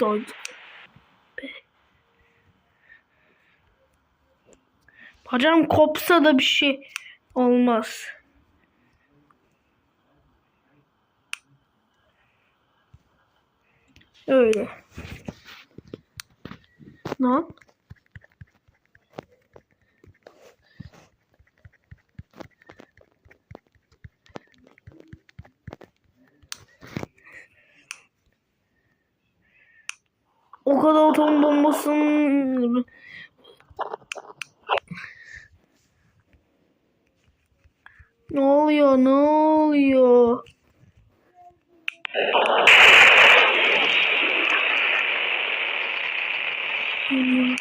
doydu. Bacağım kopsa da bir şey olmaz. Öyle. Lan. O kadar atom bombasının Ne oluyor? Ne oluyor? Hmm.